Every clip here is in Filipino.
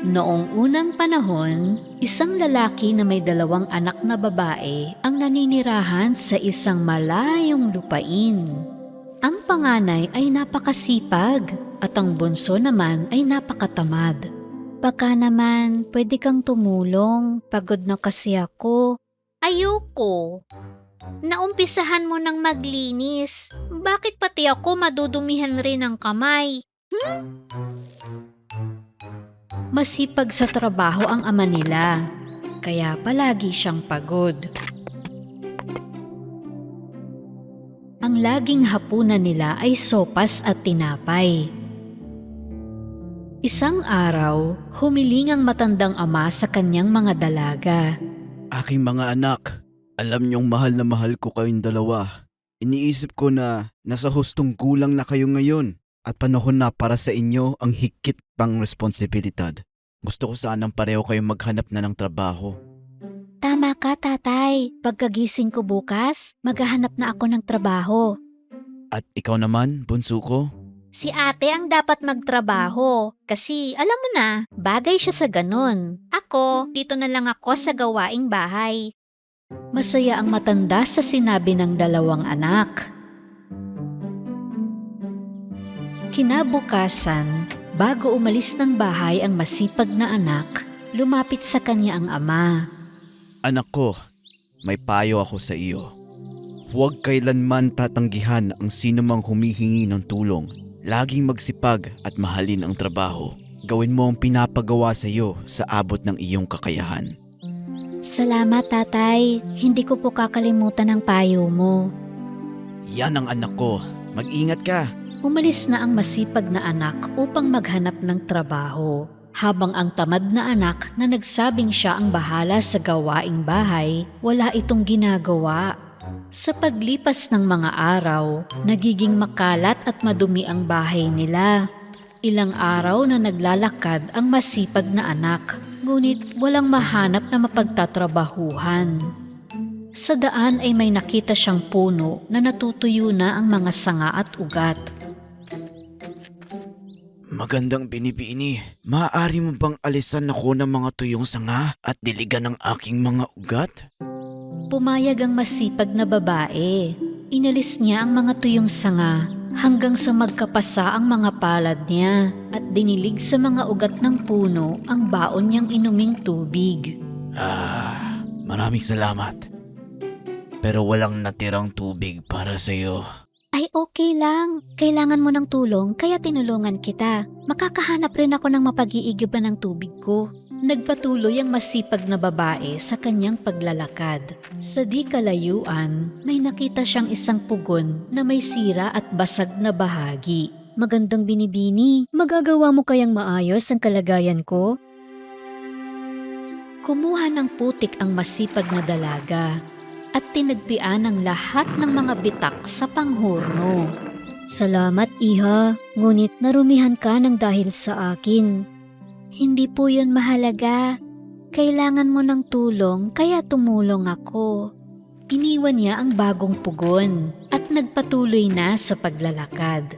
Noong unang panahon, isang lalaki na may dalawang anak na babae ang naninirahan sa isang malayong lupain. Ang panganay ay napakasipag at ang bunso naman ay napakatamad. Baka naman, pwede kang tumulong. Pagod na kasi ako. Ayoko. Naumpisahan mo ng maglinis. Bakit pati ako madudumihan rin ang kamay? Hmm? Masipag sa trabaho ang ama nila, kaya palagi siyang pagod. Ang laging hapunan nila ay sopas at tinapay. Isang araw, humiling ang matandang ama sa kanyang mga dalaga. Aking mga anak, alam niyong mahal na mahal ko kayong dalawa. Iniisip ko na nasa hustong gulang na kayo ngayon at panahon na para sa inyo ang higit pang responsibilidad. Gusto ko sanang pareho kayong maghanap na ng trabaho. Tama ka, tatay. Pagkagising ko bukas, maghahanap na ako ng trabaho. At ikaw naman, bunso ko, Si ate ang dapat magtrabaho kasi alam mo na, bagay siya sa ganun. Ako, dito na lang ako sa gawaing bahay. Masaya ang matanda sa sinabi ng dalawang anak. Kinabukasan, bago umalis ng bahay ang masipag na anak, lumapit sa kanya ang ama. anak ko, may payo ako sa iyo. Huwag kailanman tatanggihan ang sino mang humihingi ng tulong. Laging magsipag at mahalin ang trabaho. Gawin mo ang pinapagawa sa iyo sa abot ng iyong kakayahan. Salamat tatay, hindi ko po kakalimutan ang payo mo. Yan ang anak ko. Mag-ingat ka. Umalis na ang masipag na anak upang maghanap ng trabaho. Habang ang tamad na anak na nagsabing siya ang bahala sa gawaing bahay, wala itong ginagawa. Sa paglipas ng mga araw, nagiging makalat at madumi ang bahay nila. Ilang araw na naglalakad ang masipag na anak, ngunit walang mahanap na mapagtatrabahuhan. Sa daan ay may nakita siyang puno na natutuyo na ang mga sanga at ugat. Magandang binibini. Maaari mo bang alisan ako ng mga tuyong sanga at diligan ng aking mga ugat? Pumayag ang masipag na babae. Inalis niya ang mga tuyong sanga hanggang sa magkapasa ang mga palad niya at dinilig sa mga ugat ng puno ang baon niyang inuming tubig. Ah, maraming salamat. Pero walang natirang tubig para sa iyo. Ay okay lang. Kailangan mo ng tulong kaya tinulungan kita. Makakahanap rin ako ng mapag-iigiban ng tubig ko. Nagpatuloy ang masipag na babae sa kanyang paglalakad. Sa di kalayuan, may nakita siyang isang pugon na may sira at basag na bahagi. Magandang binibini, magagawa mo kayang maayos ang kalagayan ko? Kumuha ng putik ang masipag na dalaga at tinagpian ang lahat ng mga bitak sa panghorno. Salamat, Iha. Ngunit narumihan ka ng dahil sa akin. Hindi po yun mahalaga. Kailangan mo ng tulong kaya tumulong ako. Iniwan niya ang bagong pugon at nagpatuloy na sa paglalakad.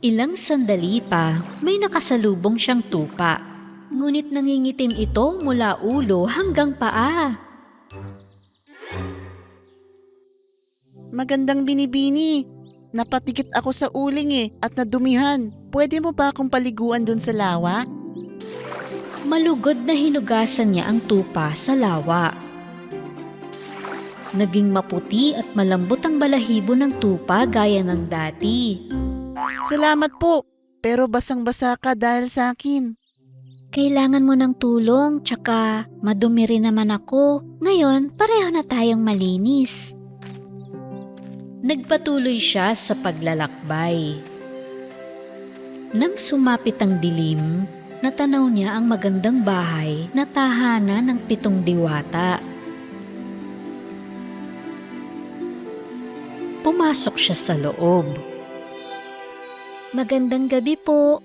Ilang sandali pa, may nakasalubong siyang tupa. Ngunit nangingitim ito mula ulo hanggang paa. Magandang binibini. Napatikit ako sa uling eh at nadumihan. Pwede mo ba akong paliguan doon sa lawa? Malugod na hinugasan niya ang tupa sa lawa. Naging maputi at malambot ang balahibo ng tupa gaya ng dati. Salamat po. Pero basang-basa ka dahil sa akin. Kailangan mo ng tulong, tsaka madumi rin naman ako. Ngayon, pareho na tayong malinis. Nagpatuloy siya sa paglalakbay. Nang sumapit ang dilim, natanaw niya ang magandang bahay na tahanan ng pitong diwata. Pumasok siya sa loob. Magandang gabi po.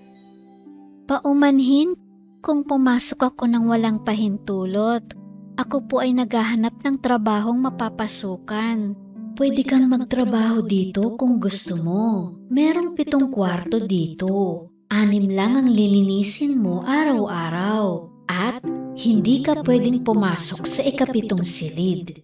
Paumanhin kung pumasok ako ng walang pahintulot. Ako po ay naghahanap ng trabahong mapapasukan. Pwede kang magtrabaho dito kung gusto mo. Merong pitong kwarto dito. Anim lang ang lilinisin mo araw-araw at hindi ka pwedeng pumasok sa ikapitong silid.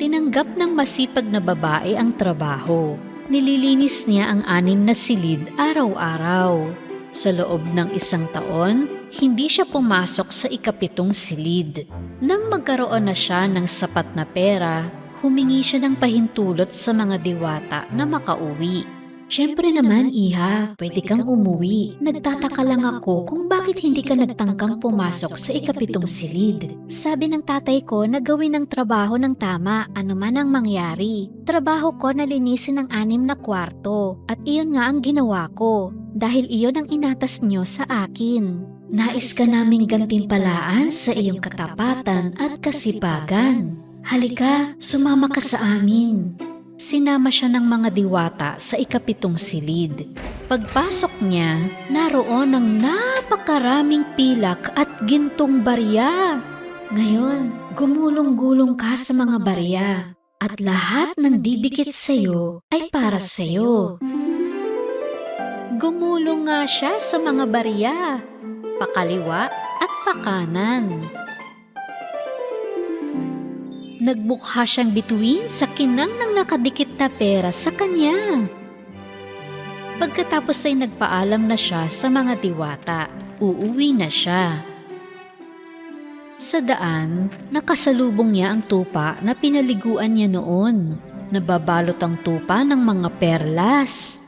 Tinanggap ng masipag na babae ang trabaho. Nililinis niya ang anim na silid araw-araw. Sa loob ng isang taon, hindi siya pumasok sa ikapitong silid. Nang magkaroon na siya ng sapat na pera, humingi siya ng pahintulot sa mga diwata na makauwi. Siyempre naman, Iha, pwede kang umuwi. Nagtataka lang ako kung bakit hindi ka nagtangkang pumasok sa ikapitong silid. Sabi ng tatay ko na gawin ang trabaho ng tama, ano man ang mangyari. Trabaho ko na linisin ang anim na kwarto, at iyon nga ang ginawa ko, dahil iyon ang inatas nyo sa akin. Nais ka naming gantimpalaan sa iyong katapatan at kasipagan. Halika, sumama ka sa amin. Sinama siya ng mga diwata sa ikapitong silid. Pagpasok niya, naroon ang napakaraming pilak at gintong barya. Ngayon, gumulong-gulong ka sa mga barya at lahat ng didikit sa iyo ay para sa iyo. Gumulong nga siya sa mga barya, pakaliwa at pakanan. Nagbukha siyang bituin sa kinang ng nakadikit na pera sa kanya. Pagkatapos ay nagpaalam na siya sa mga diwata. Uuwi na siya. Sa daan, nakasalubong niya ang tupa na pinaliguan niya noon. Nababalot ang tupa ng mga perlas.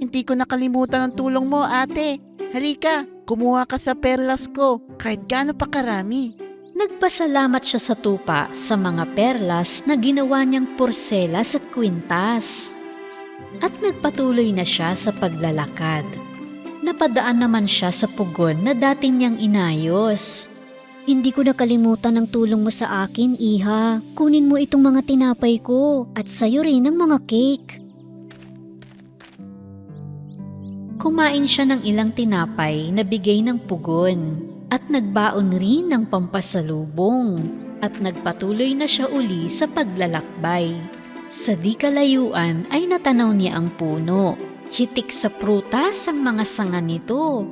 Hindi ko nakalimutan ang tulong mo, ate. Halika, kumuha ka sa perlas ko, kahit gaano pa karami. Nagpasalamat siya sa tupa sa mga perlas na ginawa niyang porselas at kwintas. At nagpatuloy na siya sa paglalakad. Napadaan naman siya sa pugon na dating niyang inayos. Hindi ko nakalimutan ang tulong mo sa akin, Iha. Kunin mo itong mga tinapay ko at sayo rin ang mga cake. Kumain siya ng ilang tinapay na bigay ng pugon at nagbaon rin ng pampasalubong at nagpatuloy na siya uli sa paglalakbay. Sa di kalayuan ay natanaw niya ang puno. Hitik sa prutas ang mga sanga nito.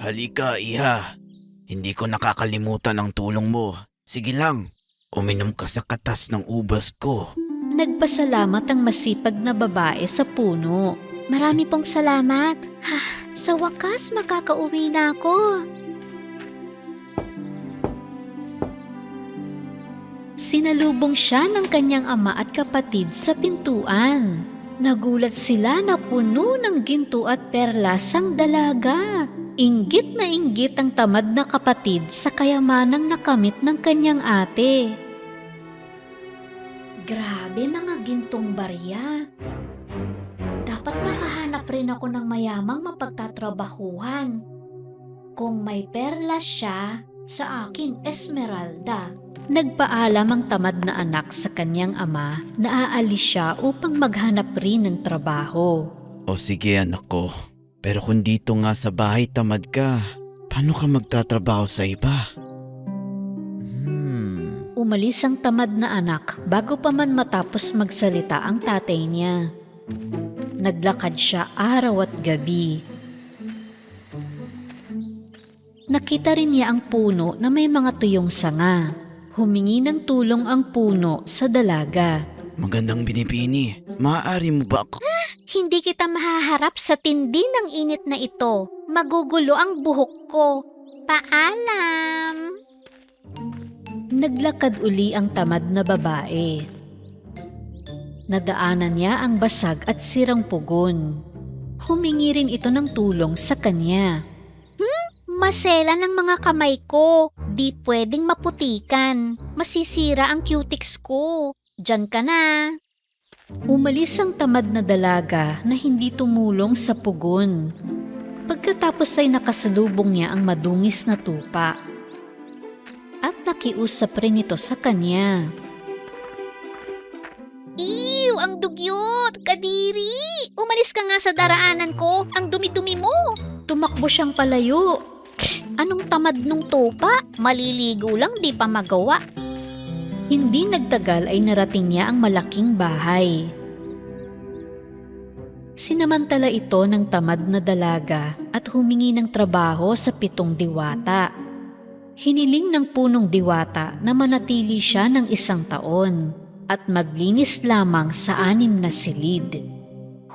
Halika, iha. Hindi ko nakakalimutan ang tulong mo. Sige lang, uminom ka sa katas ng ubas ko. Nagpasalamat ang masipag na babae sa puno. Marami pong salamat. Ha, sa wakas makakauwi na ako. Sinalubong siya ng kanyang ama at kapatid sa pintuan. Nagulat sila na puno ng ginto at perlas ang dalaga. Inggit na inggit ang tamad na kapatid sa kayamanang nakamit ng kanyang ate. Grabe mga gintong barya. Makahanap rin ako ng mayamang mapagtatrabahuhan. Kung may perlas siya, sa akin Esmeralda. Nagpaalam ang tamad na anak sa kanyang ama na aalis siya upang maghanap rin ng trabaho. O sige anak ko, pero kung dito nga sa bahay tamad ka, paano ka magtatrabaho sa iba? Hmm, Umalis ang tamad na anak bago pa man matapos magsalita ang tatay niya. Naglakad siya araw at gabi. Nakita rin niya ang puno na may mga tuyong sanga. Humingi ng tulong ang puno sa dalaga. magandang binibini. Maaari mo ba ako? Hindi kita mahaharap sa tindi ng init na ito. Magugulo ang buhok ko. Paalam! Naglakad uli ang tamad na babae. Nadaanan niya ang basag at sirang pugon. Humingi rin ito ng tulong sa kanya. Hmm? Masela ng mga kamay ko. Di pwedeng maputikan. Masisira ang cutics ko. Diyan ka na. Umalis ang tamad na dalaga na hindi tumulong sa pugon. Pagkatapos ay nakasalubong niya ang madungis na tupa. At nakiusap rin ito sa kanya. Ew! Ang dugyot! Kadiri! Umalis ka nga sa daraanan ko! Ang dumi-dumi mo! Tumakbo siyang palayo. Anong tamad nung tupa? Maliligo lang di pa magawa. Hindi nagtagal ay narating niya ang malaking bahay. Sinamantala ito ng tamad na dalaga at humingi ng trabaho sa pitong diwata. Hiniling ng punong diwata na manatili siya ng isang taon at maglinis lamang sa anim na silid.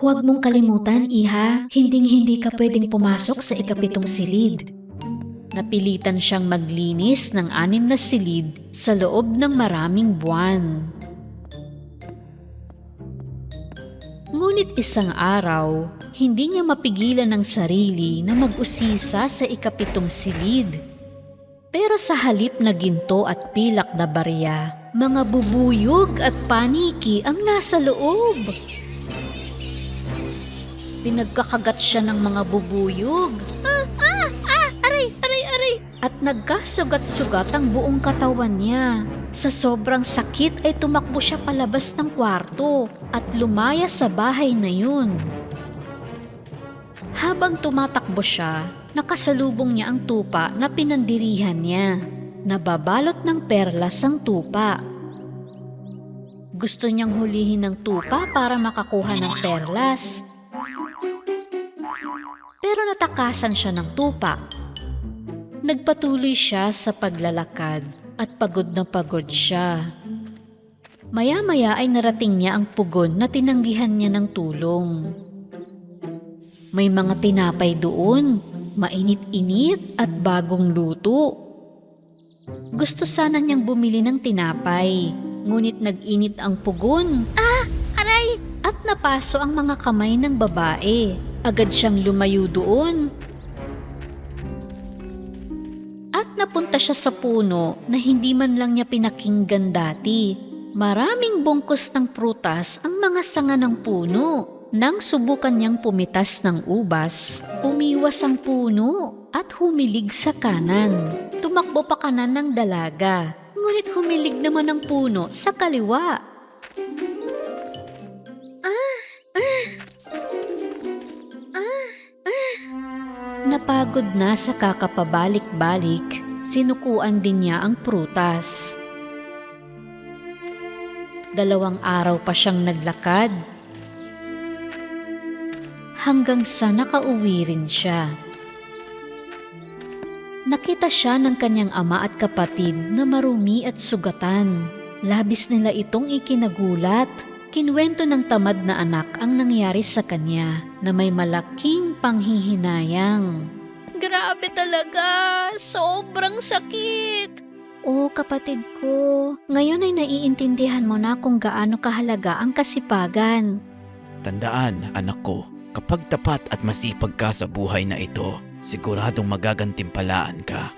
Huwag mong kalimutan, Iha, hinding-hindi ka pwedeng pumasok sa ikapitong silid. Napilitan siyang maglinis ng anim na silid sa loob ng maraming buwan. Ngunit isang araw, hindi niya mapigilan ng sarili na mag-usisa sa ikapitong silid. Pero sa halip na ginto at pilak na barya, mga bubuyog at paniki ang nasa loob. Pinagkakagat siya ng mga bubuyog. Ah, ah, ah, aray, aray, aray. At nagkasugat-sugat ang buong katawan niya. Sa sobrang sakit ay tumakbo siya palabas ng kwarto at lumaya sa bahay na yun. Habang tumatakbo siya, nakasalubong niya ang tupa na pinandirihan niya. Nababalot ng perlas ang tupa. Gusto niyang hulihin ng tupa para makakuha ng perlas. Pero natakasan siya ng tupa. Nagpatuloy siya sa paglalakad at pagod na pagod siya. Maya-maya ay narating niya ang pugon na tinanggihan niya ng tulong. May mga tinapay doon, mainit-init at bagong luto. Gusto sana niyang bumili ng tinapay, ngunit nag-init ang pugon. Ah! Aray! At napaso ang mga kamay ng babae. Agad siyang lumayo doon. At napunta siya sa puno na hindi man lang niya pinakinggan dati. Maraming bungkos ng prutas ang mga sanga ng puno. Nang subukan niyang pumitas ng ubas, umiwas ang puno at humilig sa kanan. Tumakbo pa kanan ng dalaga, ngunit humilig naman ang puno sa kaliwa. Napagod na sa kakapabalik-balik, sinukuan din niya ang prutas. Dalawang araw pa siyang naglakad. Hanggang sa nakauwi rin siya. Nakita siya ng kanyang ama at kapatid na marumi at sugatan. Labis nila itong ikinagulat. Kinwento ng tamad na anak ang nangyari sa kanya na may malaking panghihinayang. Grabe talaga! Sobrang sakit! Oo kapatid ko, ngayon ay naiintindihan mo na kung gaano kahalaga ang kasipagan. Tandaan, anak ko, kapag tapat at masipag ka sa buhay na ito, siguradong magagantimpalaan ka.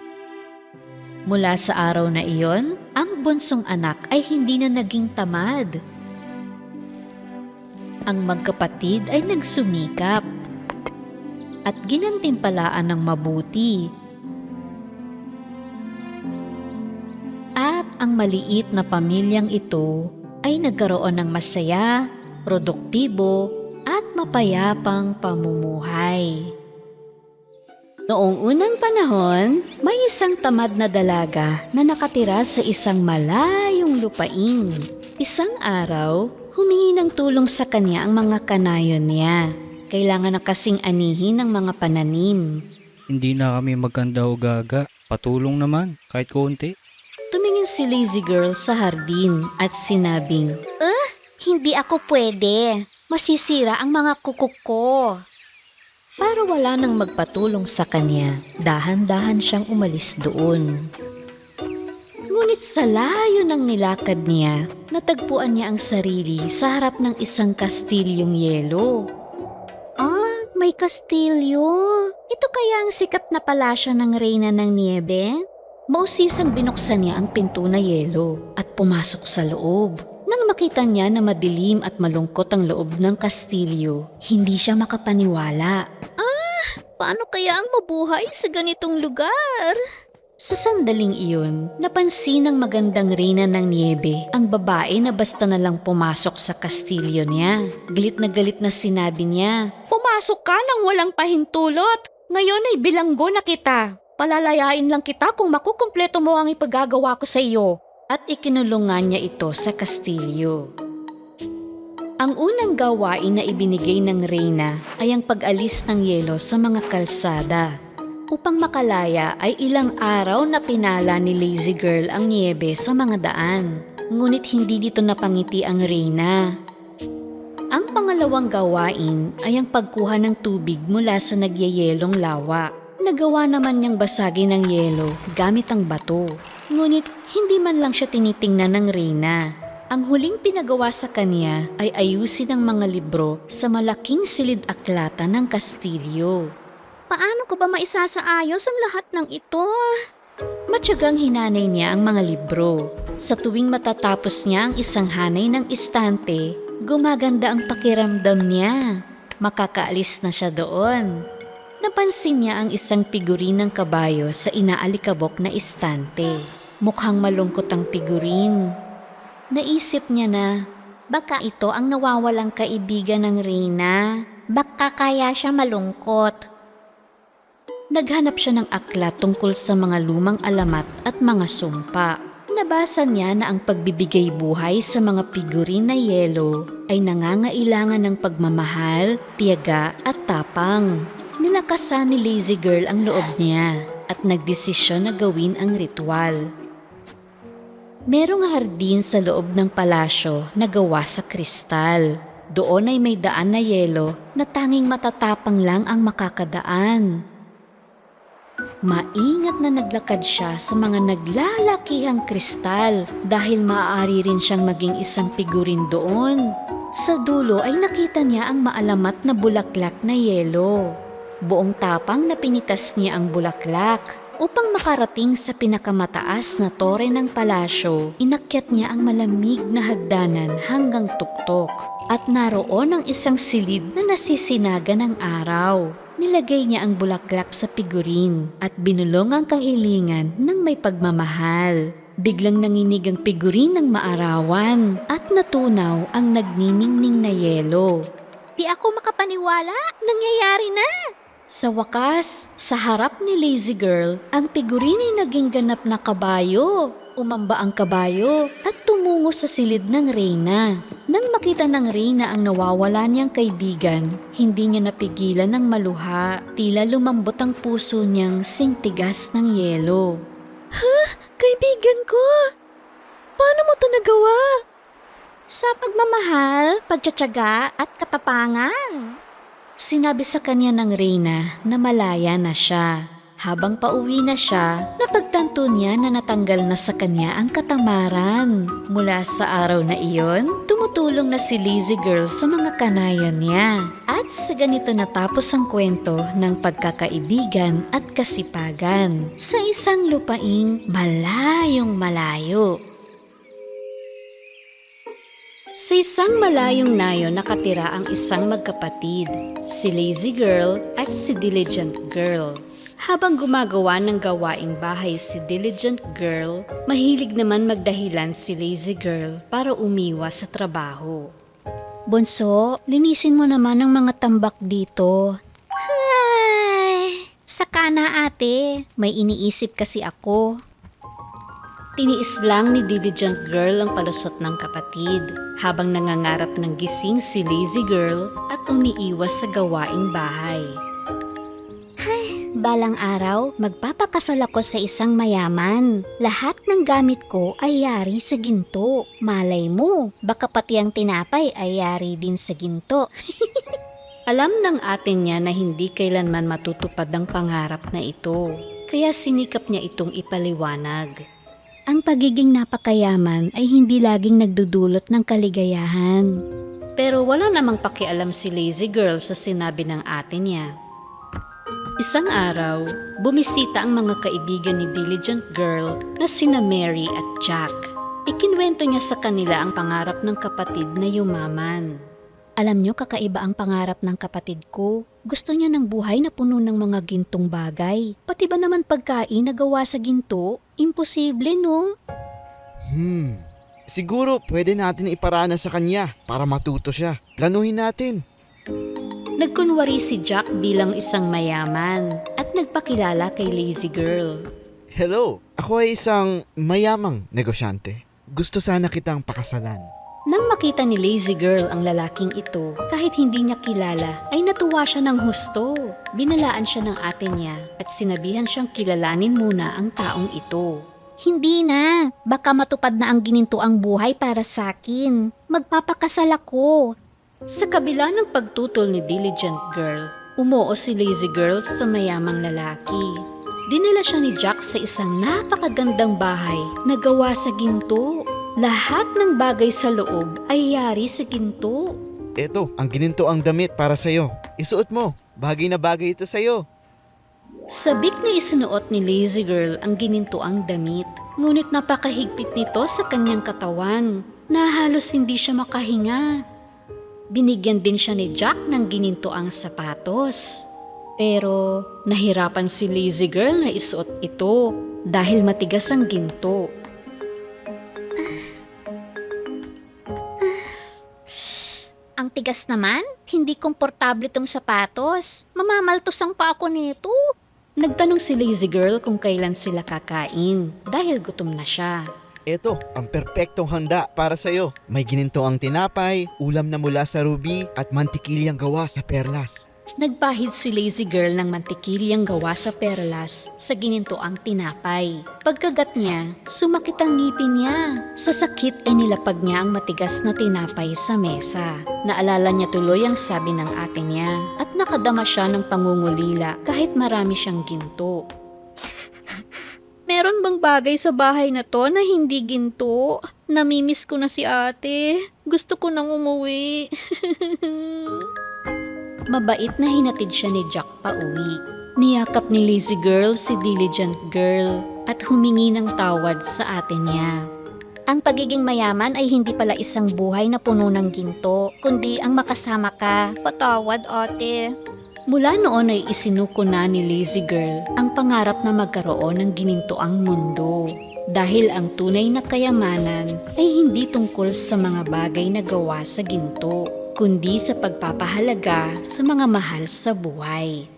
Mula sa araw na iyon, ang bunsong anak ay hindi na naging tamad. Ang magkapatid ay nagsumikap at ginantimpalaan ng mabuti. At ang maliit na pamilyang ito ay nagkaroon ng masaya, produktibo at mapayapang pamumuhay. Noong unang panahon, may isang tamad na dalaga na nakatira sa isang malayong lupain. Isang araw, humingi ng tulong sa kanya ang mga kanayon niya. Kailangan na kasing anihin ng mga pananim. Hindi na kami maganda o gaga. Patulong naman, kahit konti. Tumingin si Lazy Girl sa hardin at sinabing, Ah, hindi ako pwede. Masisira ang mga kukuk ko. Para wala nang magpatulong sa kanya, dahan-dahan siyang umalis doon. Ngunit sa layo ng nilakad niya, natagpuan niya ang sarili sa harap ng isang kastilyong yelo. Ah, may kastilyo. Ito kaya ang sikat na palasyo ng Reyna ng Niebe? Mausisang binuksan niya ang pinto na yelo at pumasok sa loob. Makita niya na madilim at malungkot ang loob ng kastilyo, hindi siya makapaniwala. Ah, paano kaya ang mabuhay sa ganitong lugar? Sa sandaling iyon, napansin ng magandang reyna ng niebe ang babae na basta na lang pumasok sa kastilyo niya. Galit na galit na sinabi niya, Pumasok ka nang walang pahintulot! Ngayon ay bilanggo na kita. Palalayain lang kita kung makukumpleto mo ang ipagagawa ko sa iyo. At ikinulungan niya ito sa kastilyo. Ang unang gawain na ibinigay ng Reyna ay ang pag-alis ng yelo sa mga kalsada. Upang makalaya ay ilang araw na pinala ni Lazy Girl ang niebe sa mga daan. Ngunit hindi dito napangiti ang Reyna. Ang pangalawang gawain ay ang pagkuha ng tubig mula sa nagyayelong lawa. Nagawa naman niyang basagin ng yelo gamit ang bato. Ngunit hindi man lang siya tinitingnan ng Reyna. Ang huling pinagawa sa kanya ay ayusin ang mga libro sa malaking silid aklata ng kastilyo. Paano ko ba maisasaayos ang lahat ng ito? Matyagang hinanay niya ang mga libro. Sa tuwing matatapos niya ang isang hanay ng istante, gumaganda ang pakiramdam niya. Makakaalis na siya doon. Napansin niya ang isang figurin ng kabayo sa inaalikabok na istante. Mukhang malungkot ang figurin. Naisip niya na, baka ito ang nawawalang kaibigan ng Reyna. Baka kaya siya malungkot. Naghanap siya ng aklat tungkol sa mga lumang alamat at mga sumpa. Nabasa niya na ang pagbibigay buhay sa mga figurin na yelo ay nangangailangan ng pagmamahal, tiyaga at tapang. Nilakasan ni Lazy Girl ang loob niya at nagdesisyon na gawin ang ritual. Merong hardin sa loob ng palasyo na gawa sa kristal. Doon ay may daan na yelo na tanging matatapang lang ang makakadaan. Maingat na naglakad siya sa mga naglalakihang kristal dahil maaari rin siyang maging isang figurin doon. Sa dulo ay nakita niya ang maalamat na bulaklak na yelo. Buong tapang na pinitas niya ang bulaklak. Upang makarating sa pinakamataas na tore ng palasyo, inakyat niya ang malamig na hagdanan hanggang tuktok at naroon ang isang silid na nasisinaga ng araw. Nilagay niya ang bulaklak sa figurin at binulong ang kahilingan ng may pagmamahal. Biglang nanginig ang figurin ng maarawan at natunaw ang nagniningning na yelo. Di ako makapaniwala, nangyayari na! Sa wakas, sa harap ni Lazy Girl, ang figurin ay naging ganap na kabayo. Umamba ang kabayo at tumungo sa silid ng Reyna. Nang makita ng Reyna ang nawawala niyang kaibigan, hindi niya napigilan ng maluha. Tila lumambot ang puso niyang singtigas ng yelo. Ha? Kaibigan ko! Paano mo to nagawa? Sa pagmamahal, pagtsatsaga at katapangan. Sinabi sa kanya ng Reyna na malaya na siya. Habang pauwi na siya, napagtanto niya na natanggal na sa kanya ang katamaran. Mula sa araw na iyon, tumutulong na si Lazy Girl sa mga kanayon niya. At sa ganito natapos ang kwento ng pagkakaibigan at kasipagan sa isang lupaing malayong malayo. Sa isang malayong nayo nakatira ang isang magkapatid, si Lazy Girl at si Diligent Girl. Habang gumagawa ng gawaing bahay si Diligent Girl, mahilig naman magdahilan si Lazy Girl para umiwas sa trabaho. Bunso, linisin mo naman ang mga tambak dito. Ay, saka na ate, may iniisip kasi ako. Tiniis lang ni Diligent Girl ang palusot ng kapatid habang nangangarap ng gising si Lazy Girl at umiiwas sa gawaing bahay. Balang araw, magpapakasal ako sa isang mayaman. Lahat ng gamit ko ay yari sa ginto. Malay mo, baka pati ang tinapay ay yari din sa ginto. Alam ng atin niya na hindi kailanman matutupad ang pangarap na ito. Kaya sinikap niya itong ipaliwanag. Ang pagiging napakayaman ay hindi laging nagdudulot ng kaligayahan. Pero wala namang pakialam si Lazy Girl sa sinabi ng ate niya. Isang araw, bumisita ang mga kaibigan ni Diligent Girl na sina Mary at Jack. Ikinwento niya sa kanila ang pangarap ng kapatid na yumaman. Alam niyo kakaiba ang pangarap ng kapatid ko. Gusto niya ng buhay na puno ng mga gintong bagay. Pati ba naman pagkain na gawa sa ginto? Imposible, no? Hmm. Siguro pwede natin iparana sa kanya para matuto siya. Planuhin natin. Nagkunwari si Jack bilang isang mayaman at nagpakilala kay Lazy Girl. Hello, ako ay isang mayamang negosyante. Gusto sana kitang pakasalan. Nang makita ni Lazy Girl ang lalaking ito, kahit hindi niya kilala, ay natuwa siya ng husto. Binalaan siya ng ate niya at sinabihan siyang kilalanin muna ang taong ito. Hindi na. Baka matupad na ang ginintuang buhay para sa akin. Magpapakasal ako. Sa kabila ng pagtutol ni Diligent Girl, umuo si Lazy Girl sa mayamang lalaki. Dinala siya ni Jack sa isang napakagandang bahay na gawa sa ginto. Lahat ng bagay sa loob ay yari sa ginto. Eto, ang gininto ang damit para sa'yo. Isuot mo. Bagay na bagay ito sa'yo. Sabik na isunuot ni Lazy Girl ang ginintoang damit, ngunit napakahigpit nito sa kanyang katawan na halos hindi siya makahinga. Binigyan din siya ni Jack ng ginintoang sapatos. Pero nahirapan si Lazy Girl na isuot ito dahil matigas ang ginto. Ang tigas naman. Hindi komportable tong sapatos. Mamamaltosang pa ako nito. Nagtanong si Lazy Girl kung kailan sila kakain dahil gutom na siya. Eto, ang perpektong handa para sa'yo. May gininto ang tinapay, ulam na mula sa ruby, at mantikilyang gawa sa perlas. Nagpahid si Lazy Girl ng mantikilyang gawa sa perlas sa ginintoang tinapay. Pagkagat niya, sumakit ang ngipin niya. Sa sakit ay nilapag niya ang matigas na tinapay sa mesa. Naalala niya tuloy ang sabi ng ate niya at nakadama siya ng pangungulila kahit marami siyang ginto. Meron bang bagay sa bahay na to na hindi ginto? Namimiss ko na si ate. Gusto ko nang umuwi. Mabait na hinatid siya ni Jack pa uwi. Niyakap ni Lazy Girl si Diligent Girl at humingi ng tawad sa ate niya. Ang pagiging mayaman ay hindi pala isang buhay na puno ng ginto, kundi ang makasama ka. Patawad, ate. Mula noon ay isinuko na ni Lazy Girl ang pangarap na magkaroon ng ginintoang mundo. Dahil ang tunay na kayamanan ay hindi tungkol sa mga bagay na gawa sa ginto, kundi sa pagpapahalaga sa mga mahal sa buhay.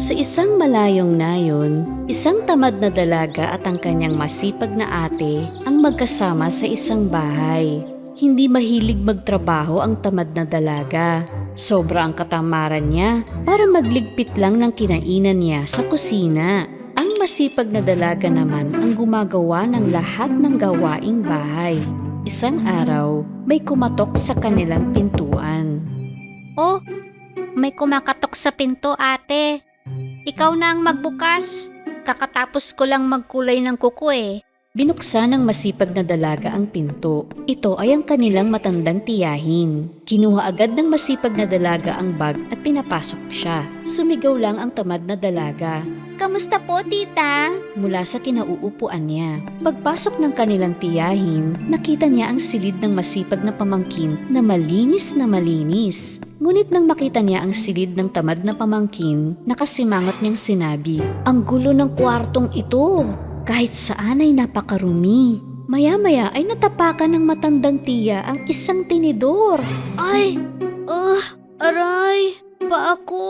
Sa isang malayong nayon, isang tamad na dalaga at ang kanyang masipag na ate ang magkasama sa isang bahay. Hindi mahilig magtrabaho ang tamad na dalaga. Sobra ang katamaran niya para magligpit lang ng kinainan niya sa kusina. Ang masipag na dalaga naman ang gumagawa ng lahat ng gawaing bahay. Isang araw, may kumatok sa kanilang pintuan. Oh, may kumakatok sa pinto, ate. Ikaw na ang magbukas. Kakatapos ko lang magkulay ng kuko eh. Binuksan ng masipag na dalaga ang pinto. Ito ay ang kanilang matandang tiyahin. Kinuha agad ng masipag na dalaga ang bag at pinapasok siya. Sumigaw lang ang tamad na dalaga Kamusta po, tita? mula sa kinauupuan niya. Pagpasok ng kanilang tiyahin, nakita niya ang silid ng masipag na pamangkin na malinis na malinis. Ngunit nang makita niya ang silid ng tamad na pamangkin, nakasimangot niyang sinabi, Ang gulo ng kwartong ito! Kahit saan ay napakarumi. Maya-maya ay natapakan ng matandang tiya ang isang tinidor. Ay! Ah! aray! Pa ako!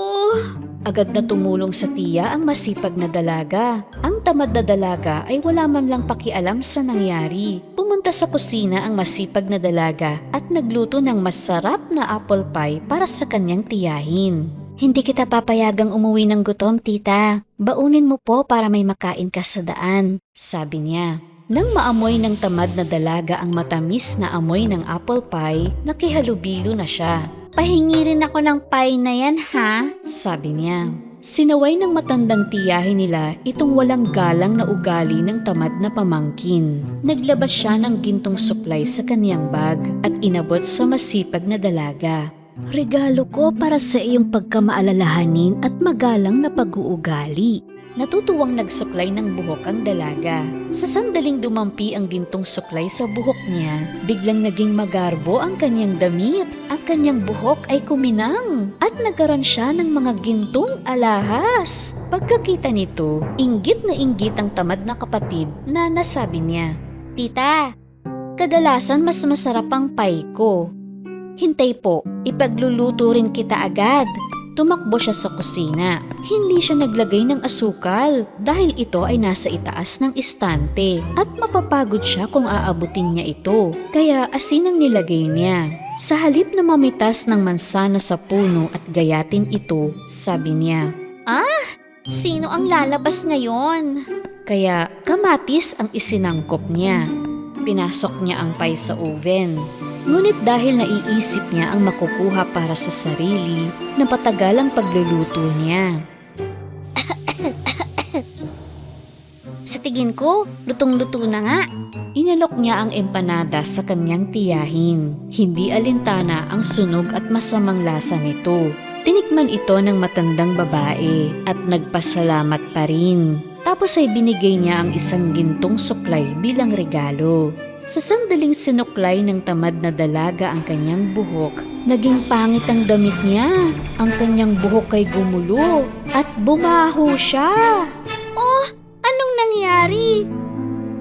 Agad na tumulong sa tiya ang masipag na dalaga. Ang tamad na dalaga ay wala man lang pakialam sa nangyari. Pumunta sa kusina ang masipag na dalaga at nagluto ng masarap na apple pie para sa kanyang tiyahin. Hindi kita papayagang umuwi ng gutom, tita. Baunin mo po para may makain ka sa daan. Sabi niya. Nang maamoy ng tamad na dalaga ang matamis na amoy ng apple pie, nakihalubilo na siya. Pahingi rin ako ng pie na yan, ha? Sabi niya. Sinaway ng matandang tiyahin nila itong walang galang na ugali ng tamad na pamangkin. Naglabas siya ng gintong suklay sa kanyang bag at inabot sa masipag na dalaga. Regalo ko para sa iyong pagkamaalalahanin at magalang na pag-uugali. Natutuwang nagsuklay ng buhok ang dalaga. Sa sandaling dumampi ang gintong suklay sa buhok niya, biglang naging magarbo ang kanyang damit. Ang kanyang buhok ay kuminang at nagkaroon siya ng mga gintong alahas. Pagkakita nito, inggit na inggit ang tamad na kapatid na nasabi niya, Tita, Kadalasan mas masarap ang pie ko. Hintay po, ipagluluto rin kita agad. tumakbo siya sa kusina. Hindi siya naglagay ng asukal dahil ito ay nasa itaas ng istante at mapapagod siya kung aabutin niya ito. Kaya asin ang nilagay niya. Sa halip na mamitas ng mansana sa puno at gayatin ito, sabi niya, Sino ang lalabas ngayon? kaya kamatis ang isinangkop niya. Pinasok niya ang pie sa oven. Ngunit dahil naiisip niya ang makukuha para sa sarili, napatagal ang pagluluto niya. Sa tingin ko, lutong-luto na nga. Inalok niya ang empanada sa kanyang tiyahin. Hindi alintana ang sunog at masamang lasa nito. Tinikman ito ng matandang babae at nagpasalamat pa rin. Tapos ay binigay niya ang isang gintong suklay bilang regalo. Sa sandaling sinuklay ng tamad na dalaga ang kanyang buhok, naging pangit ang damit niya. Ang kanyang buhok ay gumulo at bumaho siya. Anong nangyari?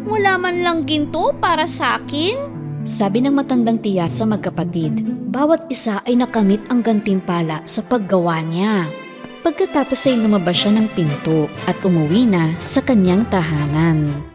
Wala man lang ginto para sa akin? Sabi ng matandang tiya sa magkapatid, bawat isa ay nakamit ang gantimpala sa paggawa niya. Pagkatapos ay lumabas siya ng pinto at umuwi na sa kanyang tahanan.